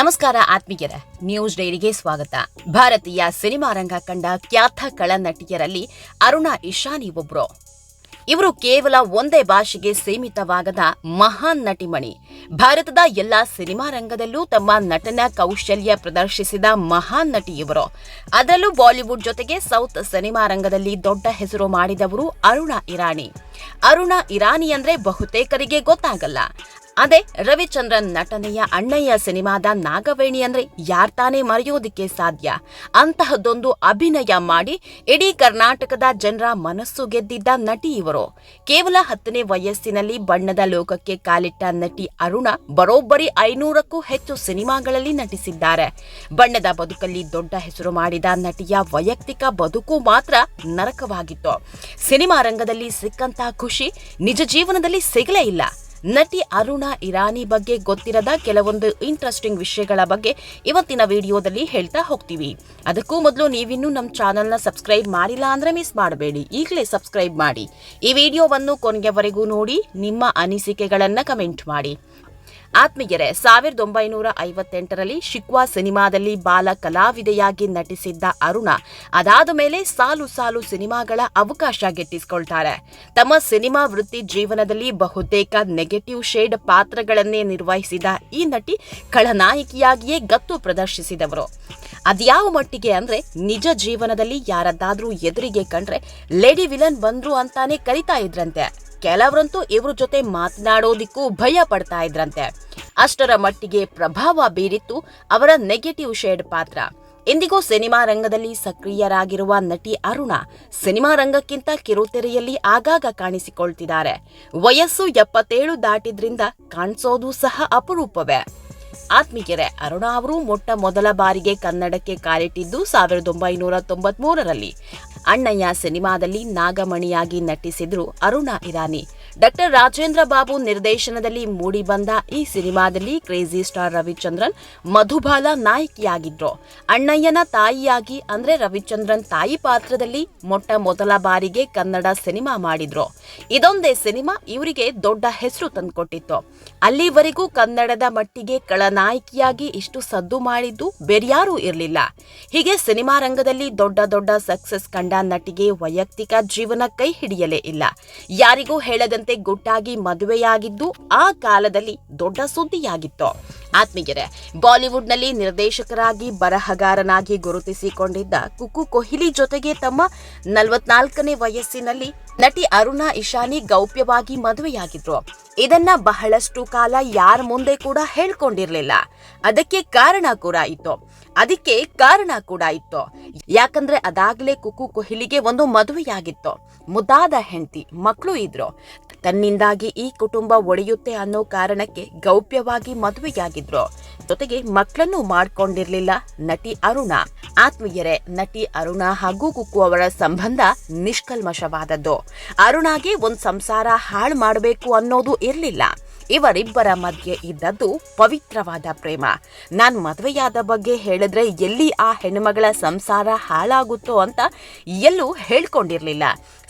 ನಮಸ್ಕಾರ ಆತ್ಮೀಯರ, ನ್ಯೂಸ್ ಡೈರಿಗೆ ಸ್ವಾಗತ. ಭಾರತೀಯ ಸಿನಿಮಾ ರಂಗ ಕಂಡ ಖ್ಯಾತ ಕಳನಟಿಯರಲ್ಲಿ ಅರುಣಾ ಇಶಾನಿ ಒಬ್ರು. ಇವರು ಕೇವಲ ಒಂದೇ ಭಾಷೆಗೆ ಸೀಮಿತವಾಗದ ಮಹಾನ್ ನಟಿಮಣಿ. ಭಾರತದ ಎಲ್ಲಾ ಸಿನಿಮಾ ರಂಗದಲ್ಲೂ ತಮ್ಮ ನಟನ ಕೌಶಲ್ಯ ಪ್ರದರ್ಶಿಸಿದ ಮಹಾನ್ ನಟಿ ಇವರು. ಅದರಲ್ಲೂ ಬಾಲಿವುಡ್ ಜೊತೆಗೆ ಸೌತ್ ಸಿನಿಮಾ ರಂಗದಲ್ಲಿ ದೊಡ್ಡ ಹೆಸರು ಮಾಡಿದವರು ಅರುಣಾ ಇರಾನಿ. ಅರುಣಾ ಇರಾನಿ ಅಂದ್ರೆ ಬಹುತೇಕರಿಗೆ ಗೊತ್ತಾಗಲ್ಲ. ಅದೇ ರವಿಚಂದ್ರನ್ ನಟನೆಯ ಅಣ್ಣಯ್ಯ ಸಿನಿಮಾದ ನಾಗವೇಣಿ ಅಂದ್ರೆ ಯಾರ್ತಾನೆ ಮರೆಯೋದಿಕ್ಕೆ ಸಾಧ್ಯ? ಅಂತಹದ್ದೊಂದು ಅಭಿನಯ ಮಾಡಿ ಇಡೀ ಕರ್ನಾಟಕದ ಜನರ ಮನಸ್ಸು ಗೆದ್ದಿದ್ದ ನಟಿ ಇವರು. ಕೇವಲ ಹತ್ತನೇ ವಯಸ್ಸಿನಲ್ಲಿ ಬಣ್ಣದ ಲೋಕಕ್ಕೆ ಕಾಲಿಟ್ಟ ನಟಿ ಅರುಣ ಬರೋಬ್ಬರಿ ಐನೂರಕ್ಕೂ ಹೆಚ್ಚು ಸಿನಿಮಾಗಳಲ್ಲಿ ನಟಿಸಿದ್ದಾರೆ. ಬಣ್ಣದ ಬದುಕಲ್ಲಿ ದೊಡ್ಡ ಹೆಸರು ಮಾಡಿದ ನಟಿಯ ವೈಯಕ್ತಿಕ ಬದುಕು ಮಾತ್ರ ನರಕವಾಗಿತ್ತು. ಸಿನಿಮಾ ರಂಗದಲ್ಲಿ ಸಿಕ್ಕಂತಹ ಖುಷಿ ನಿಜ ಜೀವನದಲ್ಲಿ ಸಿಗಲೇ ಇಲ್ಲ. ನಟಿ ಅರುಣಾ ಇರಾನಿ ಬಗ್ಗೆ ಗೊತ್ತಿರದ ಕೆಲವೊಂದು ಇಂಟ್ರೆಸ್ಟಿಂಗ್ ವಿಷಯಗಳ ಬಗ್ಗೆ ಇವತ್ತಿನ ವಿಡಿಯೋದಲ್ಲಿ ಹೇಳ್ತಾ ಹೋಗ್ತೀವಿ. ಅದಕ್ಕೂ ಮೊದಲು ನೀವಿನ್ನೂ ನಮ್ಮ ಚಾನೆಲ್ನ ಸಬ್ಸ್ಕ್ರೈಬ್ ಮಾಡಿಲ್ಲ ಅಂದ್ರೆ ಮಿಸ್ ಮಾಡಬೇಡಿ. ಈಗಲೇ ಸಬ್ಸ್ಕ್ರೈಬ್ ಮಾಡಿ. ಈ ವಿಡಿಯೋವನ್ನು ಕೊನೆಯವರೆಗೂ ನೋಡಿ, ನಿಮ್ಮ ಅನಿಸಿಕೆಗಳನ್ನು ಕಮೆಂಟ್ ಮಾಡಿ. ಆತ್ಮೀಯರೇ, ಸಾವಿರದ ಒಂಬೈನೂರ ಐವತ್ತೆಂಟರಲ್ಲಿ ಶಿಕ್ವಾ ಸಿನಿಮಾದಲ್ಲಿ ಬಾಲ ಕಲಾವಿದೆಯಾಗಿ ನಟಿಸಿದ್ದ ಅರುಣ, ಅದಾದ ಮೇಲೆ ಸಾಲು ಸಾಲು ಸಿನಿಮಾಗಳ ಅವಕಾಶ ಗಿಟ್ಟಿಸಿಕೊಳ್ತಾರೆ. ತಮ್ಮ ಸಿನಿಮಾ ವೃತ್ತಿ ಜೀವನದಲ್ಲಿ ಬಹುತೇಕ ನೆಗೆಟಿವ್ ಶೇಡ್ ಪಾತ್ರಗಳನ್ನೇ ನಿರ್ವಹಿಸಿದ ಈ ನಟಿ ಖಳನಾಯಕಿಯಾಗಿಯೇ ಗತ್ತು ಪ್ರದರ್ಶಿಸಿದವರು. ಅದ್ಯಾವ ಮಟ್ಟಿಗೆ ಅಂದ್ರೆ, ನಿಜ ಜೀವನದಲ್ಲಿ ಯಾರದ್ದಾದ್ರೂ ಎದುರಿಗೆ ಕಂಡ್ರೆ, ಲೇಡಿ ವಿಲನ್ ಬಂದ್ರು ಅಂತಾನೆ ಕರಿತಾ ಇದ್ರಂತೆ. ಕೆಲವರಂತೂ ಇವ್ರ ಜೊತೆ ಮಾತನಾಡೋದಿಕ್ಕೂ ಭಯ ಪಡ್ತಾ ಇದ್ರಂತೆ. ಅಷ್ಟರ ಮಟ್ಟಿಗೆ ಪ್ರಭಾವ ಬೀರಿತ್ತು ಅವರ ನೆಗೆಟಿವ್ ಶೇಡ್ ಪಾತ್ರ. ಇಂದಿಗೂ ಸಿನಿಮಾ ರಂಗದಲ್ಲಿ ಸಕ್ರಿಯರಾಗಿರುವ ನಟಿ ಅರುಣ ಸಿನಿಮಾ ರಂಗಕ್ಕಿಂತ ಕಿರುತೆರೆಯಲ್ಲಿ ಆಗಾಗ ಕಾಣಿಸಿಕೊಳ್ತಿದ್ದಾರೆ. ವಯಸ್ಸು ಎಪ್ಪತ್ತೇಳು ದಾಟಿದ್ರಿಂದ ಕಾಣಿಸೋದು ಸಹ ಅಪರೂಪವೇ. ಆತ್ಮೀಯರೇ, ಅರುಣ ಅವರು ಮೊಟ್ಟ ಮೊದಲ ಬಾರಿಗೆ ಕನ್ನಡಕ್ಕೆ ಕಾಲಿಟ್ಟಿದ್ದು ಸಾವಿರದ ಒಂಬೈನೂರ ತೊಂಬತ್ಮೂರರಲ್ಲಿ. ಅಣ್ಣಯ್ಯ ಸಿನಿಮಾದಲ್ಲಿ ನಾಗಮಣಿಯಾಗಿ ನಟಿಸಿದ್ರು ಅರುಣಾ ಇರಾನಿ. ಡಾಕ್ಟರ್ ರಾಜೇಂದ್ರ ಬಾಬು ನಿರ್ದೇಶನದಲ್ಲಿ ಮೂಡಿಬಂದ ಈ ಸಿನಿಮಾದಲ್ಲಿ ಕ್ರೇಜಿ ಸ್ಟಾರ್ ರವಿಚಂದ್ರನ್ ಮಧುಬಾಲ ನಾಯಕಿಯಾಗಿದ್ರು. ಅಣ್ಣಯ್ಯನ ತಾಯಿಯಾಗಿ ಅಂದ್ರೆ ರವಿಚಂದ್ರನ್ ತಾಯಿ ಪಾತ್ರದಲ್ಲಿ ಮೊಟ್ಟ ಮೊದಲ ಬಾರಿಗೆ ಕನ್ನಡ ಸಿನಿಮಾ ಮಾಡಿದ್ರು. ಇದೊಂದೇ ಸಿನಿಮಾ ಇವರಿಗೆ ದೊಡ್ಡ ಹೆಸರು ತಂದುಕೊಟ್ಟಿತ್ತು. ಅಲ್ಲಿವರೆಗೂ ಕನ್ನಡದ ಮಟ್ಟಿಗೆ ಕಳನಾಯಕಿಯಾಗಿ ಇಷ್ಟು ಸದ್ದು ಮಾಡಿದ್ದು ಬೇರ್ಯಾರೂ ಇರಲಿಲ್ಲ. ಹೀಗೆ ಸಿನಿಮಾ ರಂಗದಲ್ಲಿ ದೊಡ್ಡ ದೊಡ್ಡ ಸಕ್ಸಸ್ ಕಂಡ ನಟಿಗೆ ವೈಯಕ್ತಿಕ ಜೀವನ ಕೈ ಹಿಡಿಯಲೇ ಇಲ್ಲ. ಯಾರಿಗೂ ಹೇಳದಂತೆ ಗುಟ್ಟಾಗಿ ಮದುವೆಯಾಗಿದ್ದು ಆ ಕಾಲದಲ್ಲಿ ದೊಡ್ಡ ಸುದ್ದಿಯಾಗಿತ್ತು. ಆತ್ಮೀಯರೇ, ಬಾಲಿವುಡ್ನಲ್ಲಿ ನಿರ್ದೇಶಕರಾಗಿ ಬರಹಗಾರನಾಗಿ ಗುರುತಿಸಿಕೊಂಡಿದ್ದ ಕುಕು ಕೊಹ್ಲಿ ಜೊತೆಗೆ ತಮ್ಮ ನಲವತ್ನಾಲ್ಕನೇ ವಯಸ್ಸಿನಲ್ಲಿ ನಟಿ ಅರುಣಾ ಇಶಾನಿ ಗೌಪ್ಯವಾಗಿ ಮದುವೆಯಾಗಿದ್ರು. ಇದನ್ನ ಬಹಳಷ್ಟು ಕಾಲ ಯಾರ ಮುಂದೆ ಕೂಡ ಹೇಳ್ಕೊಂಡಿರ್ಲಿಲ್ಲ. ಅದಕ್ಕೆ ಕಾರಣ ಕೂಡ ಇತ್ತು. ಅದಕ್ಕೆ ಕಾರಣ ಕೂಡ ಇತ್ತು. ಯಾಕಂದ್ರೆ ಅದಾಗ್ಲೇ ಕುಕು ಕೊಹ್ಲಿಗೆ ಒಂದು ಮದುವೆಯಾಗಿತ್ತು. ಮುದ್ದಾದ ಹೆಂಡತಿ ಮಕ್ಕಳು ಇದ್ರು. ತನ್ನಿಂದಾಗಿ ಈ ಕುಟುಂಬ ಒಡೆಯುತ್ತೆ ಅನ್ನೋ ಕಾರಣಕ್ಕೆ ಗೌಪ್ಯವಾಗಿ ಮದುವೆಯಾಗಿದ್ರು. ಜೊತೆಗೆ ಮಕ್ಕಳನ್ನು ಮಾಡ್ಕೊಂಡಿರಲಿಲ್ಲ ನಟಿ ಅರುಣ. ಆತ್ಮೀಯರೇ, ನಟಿ ಅರುಣ ಹಾಗೂ ಕುಕ್ಕು ಅವರ ಸಂಬಂಧ ನಿಷ್ಕಲ್ಮಶವಾದದ್ದು. ಅರುಣಾಗೆ ಒಂದು ಸಂಸಾರ ಹಾಳು ಮಾಡಬೇಕು ಅನ್ನೋದು ಇರ್ಲಿಲ್ಲ. ಇವರಿಬ್ಬರ ಮಧ್ಯೆ ಇದ್ದದ್ದು ಪವಿತ್ರವಾದ ಪ್ರೇಮ. ನಾನು ಮದುವೆಯಾದ ಬಗ್ಗೆ ಹೇಳಿದ್ರೆ ಎಲ್ಲಿ ಆ ಹೆಣ್ಮಗಳ ಸಂಸಾರ ಹಾಳಾಗುತ್ತೋ ಅಂತ ಎಲ್ಲೂ ಹೇಳ್ಕೊಂಡಿರಲಿಲ್ಲ.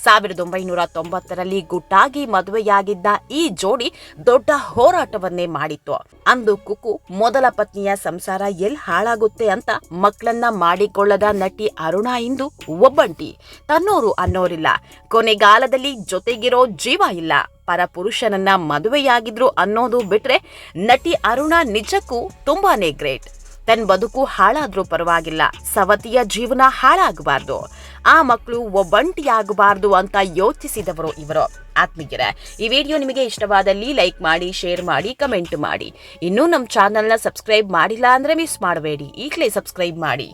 ಸಾವಿರದ ಒಂಬೈನೂರ ತೊಂಬತ್ತರಲ್ಲಿ ಗುಟ್ಟಾಗಿ ಮದುವೆಯಾಗಿದ್ದ ಈ ಜೋಡಿ ದೊಡ್ಡ ಹೋರಾಟವನ್ನೇ ಮಾಡಿತ್ತು. ಅಂದು ಕುಕು, ಮೊದಲ ಪತ್ನಿಯ ಸಂಸಾರ ಎಲ್ ಹಾಳಾಗುತ್ತೆ ಅಂತ ಮಕ್ಕಳನ್ನ ಮಾಡಿಕೊಳ್ಳದ ನಟಿ ಅರುಣಾ ಇಂದು ಒಬ್ಬಂಟಿ. ತನ್ನೋರು ಅನ್ನೋರಿಲ್ಲ. ಕೊನೆಗಾಲದಲ್ಲಿ ಜೊತೆಗಿರೋ ಜೀವ ಇಲ್ಲ. ಪರಪುರುಷನನ್ನ ಮದುವೆಯಾಗಿದ್ರು ಅನ್ನೋದು ಬಿಟ್ರೆ ನಟಿ ಅರುಣ ನಿಜಕ್ಕೂ ತುಂಬಾನೇ ಗ್ರೇಟ್. ತನ್ನ ಬದುಕು ಹಾಳಾದ್ರೂ ಪರವಾಗಿಲ್ಲ. ಸವತಿಯ ಜೀವನ ಹಾಳಾಗಬಾರ್ದು. ಆ ಮಕ್ಕಳು ಒಬ್ಬಂಟಿಯಾಗಬಾರ್ದು ಅಂತ ಯೋಚಿಸಿದವರು ಇವರು. ಆತ್ಮೀಯರ, ಈ ವಿಡಿಯೋ ನಿಮಗೆ ಇಷ್ಟವಾದಲ್ಲಿ ಲೈಕ್ ಮಾಡಿ, ಶೇರ್ ಮಾಡಿ, ಕಮೆಂಟ್ ಮಾಡಿ. ಇನ್ನೂ ನಮ್ಮ ಚಾನಲ್ನ ಸಬ್ಸ್ಕ್ರೈಬ್ ಮಾಡಿಲ್ಲ ಅಂದ್ರೆ ಮಿಸ್ ಮಾಡಬೇಡಿ. ಈಗಲೇ ಸಬ್ಸ್ಕ್ರೈಬ್ ಮಾಡಿ.